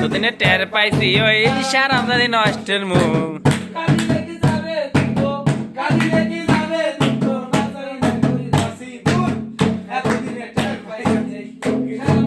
এতদিনে টের পাইছি ওই সারা জানি নষ্টের মুখ Yeah.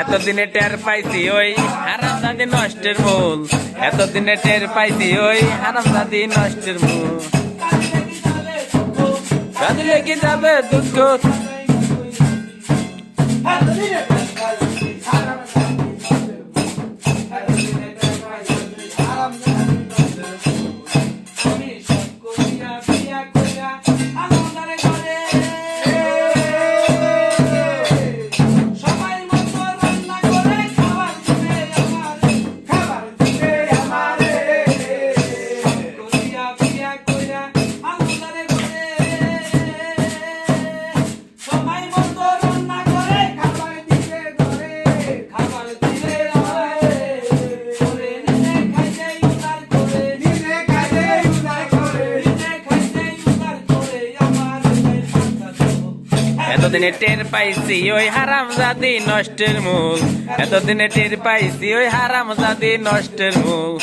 এতদিনে টের পাইছি ওই হারাম দাদি নষ্টের মূল। এতদিনে টের পাইছি ওই হারাম দাদি নষ্টের মূল। কাঁদলে কি যাবে দুঃখ এতদিনে টের পাইছি ওই হারাম জাদি নষ্টের মুখ এতদিনে টের পাইছি ওই হারাম জাদি নষ্টের মুখ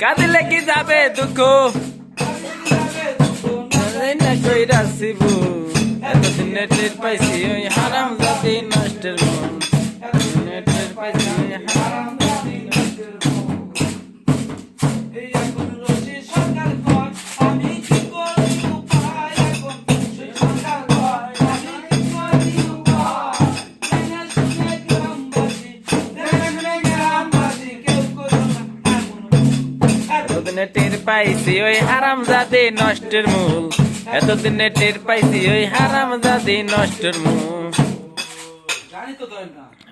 কাঁদিলে কি যাবে দুঃখ এতদিনে টের পাইছি ওই হারাম এতদিনে টের পাইছি ওই হারাম জাদি নষ্টের মূল। এতদিনে টের পাইছি ওই হারাম জাদি নষ্টের মূল। জানি তো